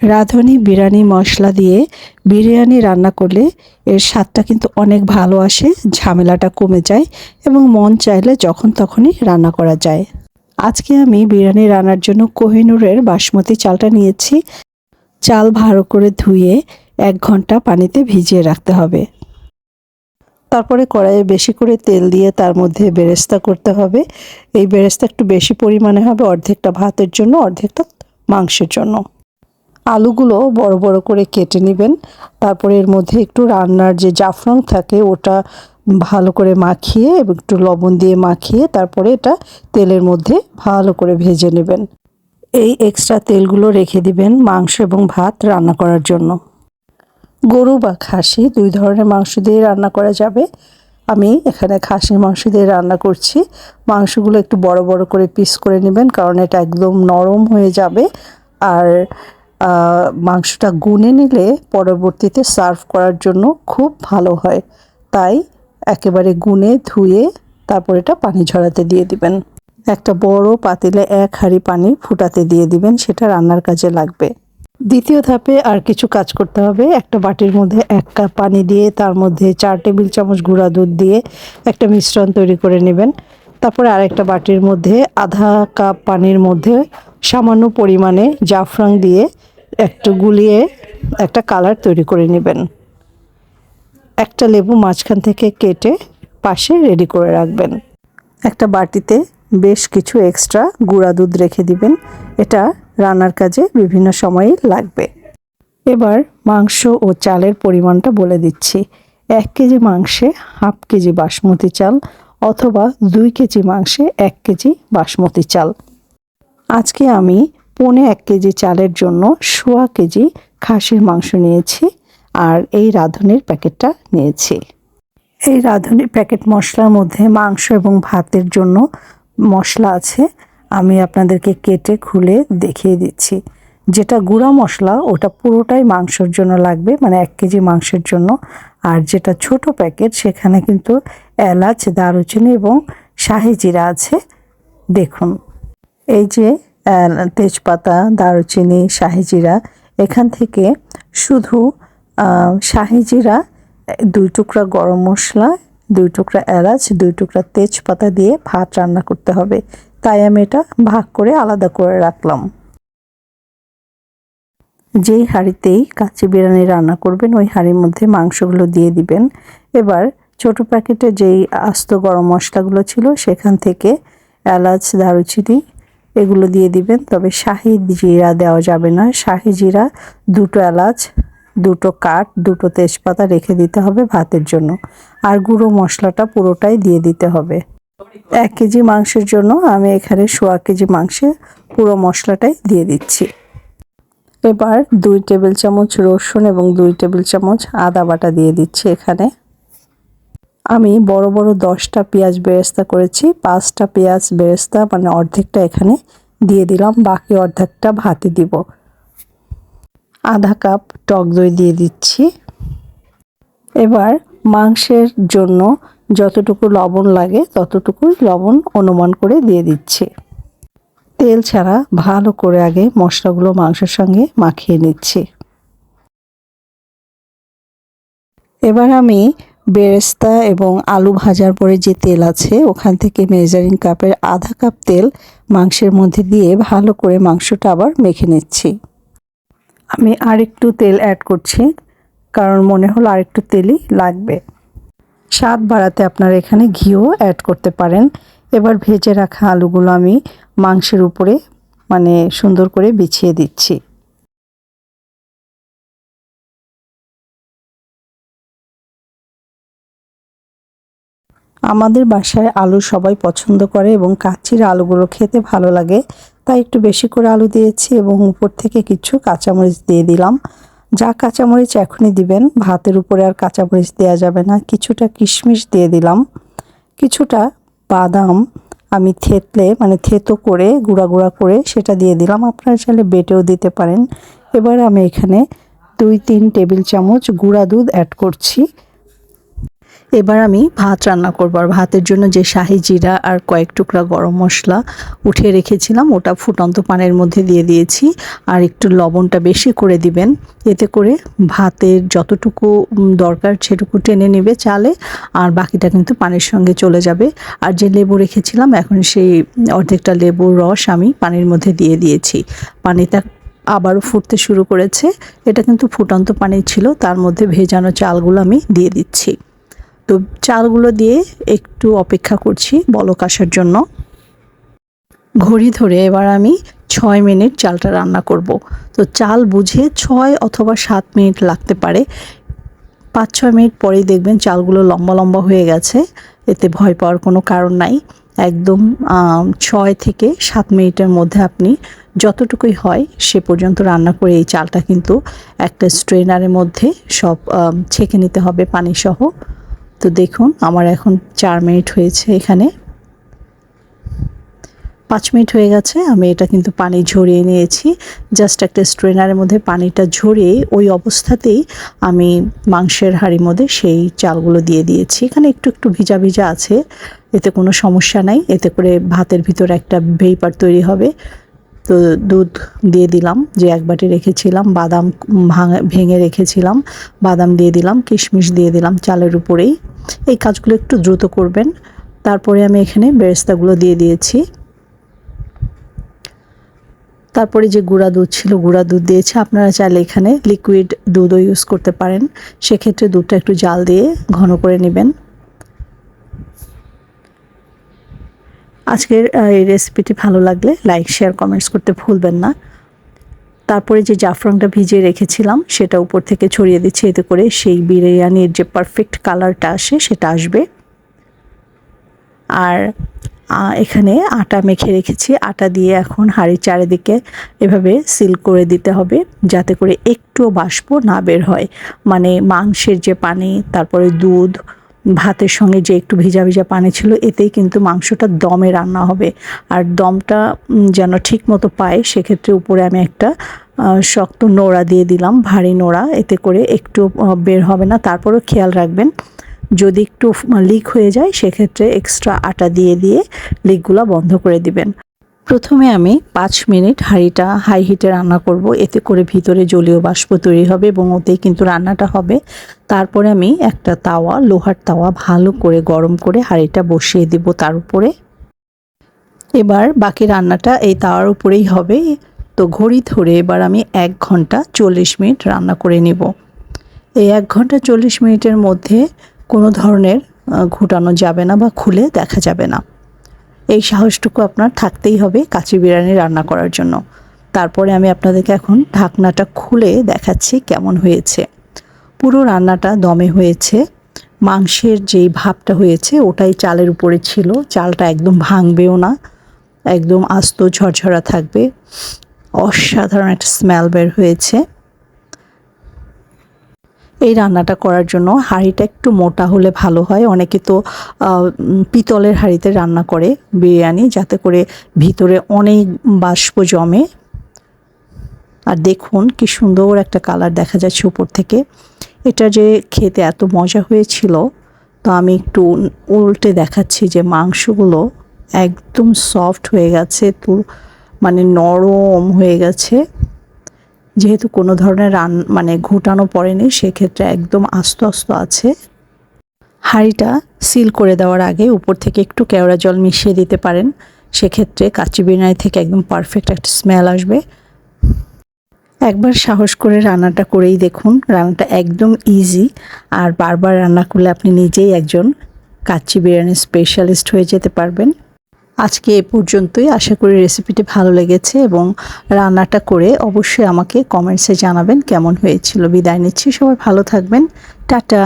রাঁধুনি বিরিয়ানি মশলা দিয়ে বিরিয়ানি রান্না করলে এর স্বাদটা কিন্তু অনেক ভালো আসে, ঝামেলাটা কমে যায় এবং মন চাইলে যখন তখনই রান্না করা যায়। আজকে আমি বিরিয়ানি রান্নার জন্য কোহিনুরের বাসমতি চালটা নিয়েছি। চাল ভালো করে ধুয়ে এক ঘণ্টা পানিতে ভিজিয়ে রাখতে হবে। তারপরে কড়াইয়ে বেশি করে তেল দিয়ে তার মধ্যে বেরেস্তা করতে হবে। এই বেরেস্তা একটু বেশি পরিমাণে হবে, অর্ধেকটা ভাতের জন্য, অর্ধেকটা মাংসের জন্য। আলুগুলো বড় বড় করে কেটে নেবেন। তারপরে এর মধ্যে একটু রান্নার যে জাফরং থাকে, ওটা ভালো করে মাখিয়ে এবং একটু লবণ দিয়ে মাখিয়ে তারপরে এটা তেলের মধ্যে ভালো করে ভেজে নেবেন। এই এক্সট্রা তেলগুলো রেখে দিবেন মাংস এবং ভাত রান্না করার জন্য। গরু বা খাসি দুই ধরনের মাংস দিয়ে রান্না করা যাবে। আমি এখানে খাসির মাংস দিয়ে রান্না করছি। মাংসগুলো একটু বড় বড় করে পিস করে নেবেন, কারণ এটা একদম নরম হয়ে যাবে। আর মাংসটা গুনে নিলে পরবর্তীতে সার্ভ করার জন্য খুব ভালো হয়। তাই একেবারে গুনে ধুয়ে তারপর এটা পানি ঝরাতে দিয়ে দিবেন। একটা বড় পাতিলে এক হাঁড়ি পানি ফুটাতে দিয়ে দিবেন, সেটা রান্নার কাজে লাগবে। দ্বিতীয় ধাপে আর কিছু কাজ করতে হবে। একটা বাটির মধ্যে এক কাপ পানি দিয়ে, তার মধ্যে চার টেবিল চামচ গুঁড়া দুধ দিয়ে একটা মিশ্রণ তৈরি করে নেবেন। তারপরে আরেকটা বাটির মধ্যে আধা কাপ পানির মধ্যে সামান্য পরিমাণে জাফরাং দিয়ে একটু গুলিয়ে একটা কালার তৈরি করে নেবেন। একটা লেবু মাঝখান থেকে কেটে পাশে রেডি করে রাখবেন। একটা বাটিতে বেশ কিছু এক্সট্রা গুঁড়া দুধ রেখে দিবেন। এটা রান্নার কাজে বিভিন্ন সময়ে লাগবে। এবার মাংস ও চালের পরিমাণটা বলে দিচ্ছি। এক কেজি মাংসে হাফ কেজি বাসমতি চাল অথবা দুই কেজি মাংসে এক কেজি বাসমতি চাল। আজকে আমি পৌনে এক কেজি চালের জন্য সোয়া কেজি খাসির মাংস নিয়েছি আর এই রাঁধুনির প্যাকেটটা নিয়েছি। এই রাঁধুনির প্যাকেট মশলার মধ্যে মাংস এবং ভাতের জন্য মশলা আছে। আমি আপনাদেরকে কেটে, খুলে দেখিয়ে দিচ্ছি। যেটা গুঁড়া মশলা, ওটা পুরোটাই মাংসের জন্য লাগবে মানে এক কেজি মাংসের জন্য। আর যেটা ছোট প্যাকেট, সেখানে কিন্তু এলাচ, দারুচিনি এবং শাহি জিরা আছে। দেখুন। এই যে তেজপাতা দারুচিনি শাহি জিরা এখান থেকে শুধু আহ, শাহি দুই টুকরা গরম মশলা দুই টুকরা এলাচ দুই টুকরা তেজপাতা দিয়ে ভাত রান্না করতে হবে। তাই আমি এটা ভাগ করে আলাদা করে রাখলাম। যেই হাঁড়িতেই কাচ্চি বিরিয়ানি রান্না করবেন ওই হাঁড়ির মধ্যে মাংসগুলো দিয়ে দিবেন। এবার ছোট প্যাকেটে যেই আস্ত গরম মশলাগুলো ছিল সেখান থেকে এলাচ দারুচিনি এগুলো দিয়ে দিবেন, তবে শাহি জিরা দেওয়া যাবে না। শাহি জিরা দুটো এলাচ, দুটো কাঠ, দুটো তেজপাতা রেখে দিতে হবে ভাতের জন্য। আর গুঁড়ো মশলাটা পুরোটাই দিয়ে দিতে হবে। এক কেজি মাংসের জন্য আমি এখানে সোয়া কেজি মাংসে পুরো মশলাটাই দিয়ে দিচ্ছি। এবার দুই টেবিল চামচ রসুন এবং দুই টেবিল চামচ আদা বাটা দিয়ে দিচ্ছি এখানে। আমি বড় বড় দশটা পেঁয়াজ বেরেস্তা করেছি, পাঁচটা পেঁয়াজ বেরেস্তা মানে অর্ধেকটা এখানে দিয়ে দিলাম, বাকি অর্ধেকটা ভাতে দিব। আধা কাপ টক দই দিয়ে দিচ্ছি। এবার মাংসের জন্য যতটুকু লবণ লাগে ততটুকুই লবণ অনুমান করে দিয়ে দিচ্ছি। তেল ছাড়া ভালো করে আগে মশলাগুলো মাংসের সঙ্গে মাখিয়ে নিচ্ছি। এবার আমি বেরেস্তা এবং আলু ভাজার পরে যে তেল আছে, ওখান থেকে মেজারিং কাপের আধা কাপ তেল মাংসের মধ্যে দিয়ে ভালো করে মাংসটা আবার মেখে নিচ্ছি। আমি আরেকটু তেল অ্যাড করছি, কারণ মনে হলো আরেকটু তেলই লাগবে। স্বাদ বাড়াতে আপনারা এখানে ঘিও অ্যাড করতে পারেন। এবার ভেজে রাখা আলুগুলো আমি মাংসের উপরে মানে সুন্দর করে বিছিয়ে দিচ্ছি। আমাদের বাসায় আলু সবাই পছন্দ করে এবং কাচির আলুগুলো খেতে ভালো লাগে, তাই একটু বেশি করে আলু দিয়েছি এবং উপর থেকে কিছু কাঁচামরিচ দিয়ে দিলাম। যা কাঁচামরিচ এখনই দিবেন, ভাতের উপরে আর কাঁচামরিচ দেওয়া যাবে না, কিছুটা কিশমিশ দিয়ে দিলাম। কিছুটা বাদাম আমি থেতলে মানে থেতো করে, গুঁড়া গুঁড়া করে সেটা দিয়ে দিলাম। আপনারা চাইলে বেটেও দিতে পারেন। এবার আমি এখানে দুই, তিন টেবিল চামচ গুঁড়া দুধ অ্যাড করছি। এবার আমি ভাত রান্না করব। আর ভাতের জন্য যে শাহি জিরা আর কয়েক টুকরা গরম মশলা উঠিয়ে রেখেছিলাম, ওটা ফুটন্ত পানের মধ্যে দিয়ে দিয়েছি। আর একটু লবণটা বেশি করে দিবেন, এতে করে ভাতের যতটুকু দরকার সেটুকু টেনে নেবে চালে, আর বাকিটা কিন্তু পানির সঙ্গে চলে যাবে। আর যে লেবু রেখেছিলাম, এখন সেই অর্ধেকটা লেবুর রস আমি পানির মধ্যে দিয়ে দিয়েছি। পানিটা আবারও ফুটতে শুরু করেছে। এটা কিন্তু ফুটন্ত পানি ছিল, তার মধ্যে ভেজানো চালগুলো আমি দিয়ে দিচ্ছি। তো চালগুলো দিয়ে একটু অপেক্ষা করছি বলক আসার জন্য। ঘড়ি ধরে এবার আমি ছয় মিনিট চালটা রান্না করব। তো চাল বুঝে ছয় অথবা সাত মিনিট লাগতে পারে। পাঁচ, ছয় মিনিট পরেই দেখবেন চালগুলো লম্বা লম্বা হয়ে গেছে। এতে ভয় পাওয়ার কোনো কারণ নাই। একদম ছয় থেকে সাত মিনিটের মধ্যে আপনি যতটুকুই হয় সে পর্যন্ত রান্না করে এই চালটা কিন্তু একটা স্ট্রেনারের মধ্যে সব ছেঁকে নিতে হবে পানি সহ তো দেখুন, আমার এখন চার মিনিট হয়েছে এখানে। পাঁচ মিনিট হয়ে গেছে, আমি এটা কিন্তু পানি ঝরিয়ে নিয়েছি। জাস্ট একটা স্ট্রেনারের মধ্যে পানিটা ঝরিয়ে ওই অবস্থাতেই আমি মাংসের হাঁড়ির মধ্যে সেই চালগুলো দিয়ে দিয়েছি। এখানে একটু একটু ভিজা ভিজা আছে, এতে কোনো সমস্যা নাই। এতে করে ভাতের ভিতরে একটা ভেইপার তৈরি হবে। তো দুধ দিয়ে দিলাম, যে এক বাটি রেখেছিলাম, বাদাম ভাঙা, ভেঙে রেখেছিলাম, বাদাম দিয়ে দিলাম, কিশমিশ দিয়ে দিলাম চালের উপরেই। এই কাজগুলো একটু দ্রুত করবেন। তারপরে আমি এখানে বেরেস্তাগুলো দিয়ে দিয়েছি। তারপরে যে গুঁড়া দুধ ছিল, গুঁড়া দুধ দিয়েছে। আপনারা চাইলে এখানে লিকুইড দুধও ইউজ করতে পারেন। সেক্ষেত্রে দুধটা একটু জাল দিয়ে ঘন করে নেবেন। আজকের এই রেসিপিটি ভালো লাগলে লাইক শেয়ার কমেন্টস করতে ভুলবেন না। তারপরে যে জাফরানটা ভিজিয়ে রেখেছিলাম, সেটা উপর থেকে ছড়িয়ে দিচ্ছি, এতে করে সেই বিরিয়ানির যে পারফেক্ট কালারটা আসে, সেটা আসবে। আর এখানে আটা মেখে রেখেছি। আটা দিয়ে এখন হাঁড়ির চারিদিকে এভাবে সিল করে দিতে হবে, যাতে করে একটুও বাষ্প না বের হয়। মানে মাংসের যে পানি, তারপরে দুধ ভাতের সঙ্গে যে একটু ভিজা ভিজা পানি ছিল, এতেই কিন্তু মাংসটা দমে রান্না হবে। আর দমটা যেন ঠিক মতো পায়, সেক্ষেত্রে উপরে আমি একটা শক্ত নোড়া দিয়ে দিলাম, ভারী নোড়া। এতে করে একটু বের হবে না। তারপরেও খেয়াল রাখবেন, যদি একটু লিক হয়ে যায়, সেক্ষেত্রে এক্সট্রা আটা দিয়ে দিয়ে লিকগুলো বন্ধ করে দিবেন। প্রথমে আমি পাঁচ মিনিট হাঁড়িটা হাই হিটে রান্না করব। এতে করে ভিতরে জলীয় বাষ্প তৈরি হবে এবং ওতেই কিন্তু রান্নাটা হবে। তারপরে আমি একটা তাওয়া, লোহার তাওয়া ভালো করে গরম করে হাঁড়িটা বসিয়ে দিব তার উপরে। এবার বাকি রান্নাটা এই তাওয়ার উপরেই হবে। তো ঘড়ি ধরে এবার আমি এক ঘণ্টা চল্লিশ মিনিট রান্না করে নিব। এই এক ঘণ্টা চল্লিশ মিনিটের মধ্যে কোনো ধরনের ঘুটানো যাবে না বা খুলে দেখা যাবে না। এই সাহসটুকু আপনার থাকতেই হবে কাচি বিরিয়ানি রান্না করার জন্য। তারপরে আমি আপনাদেরকে এখন ঢাকনাটা খুলে দেখাচ্ছি কেমন হয়েছে। পুরো রান্নাটা দমে হয়েছে। মাংসের যেই ভাবটা হয়েছে, ওটাই চালের উপরে ছিল। চালটা একদম ভাঙবেও না। একদম আস্ত ঝরঝরা থাকবে। অসাধারণ একটা স্মেল বের হয়েছে। এই রান্নাটা করার জন্য হাঁড়িটা একটু মোটা হলে ভালো হয়। অনেকে তো পিতলের হাঁড়িতে রান্না করে বিরিয়ানি, যাতে করে ভিতরে অনেক বাষ্প জমে। আর দেখুন কি সুন্দর একটা কালার দেখা যাচ্ছে উপর থেকে। এটা যে খেতে এত মজা হয়েছিল, তো আমি একটু উল্টে দেখাচ্ছি যে মাংসগুলো একদম সফট হয়ে গেছে, তো মানে নরম হয়ে গেছে। যেহেতু কোনো ধরনের রান মানে ঘুটানো পড়েনি, সেক্ষেত্রে একদম আস্ত আস্ত আছে। হাঁড়িটা সিল করে দেওয়ার আগে উপর থেকে একটু কেওড়া জল মিশিয়ে দিতে পারেন। সেক্ষেত্রে কাচি বিরিয়ানি থেকে একদম পারফেক্ট একটা স্মেল আসবে। একবার সাহস করে রান্নাটা করেই দেখুন। রান্নাটা একদম ইজি আর বারবার রান্না করলে আপনি নিজেই একজন কাচ্চি বিরিয়ানির স্পেশালিস্ট হয়ে যেতে পারবেন। আজকে এ পর্যন্তই। আশা করি রেসিপিটি ভালো লেগেছে এবং রান্নাটা করে অবশ্যই আমাকে কমেন্টসে জানাবেন কেমন হয়েছিল। বিদায় নিচ্ছি। সবাই ভালো থাকবেন। টাটা!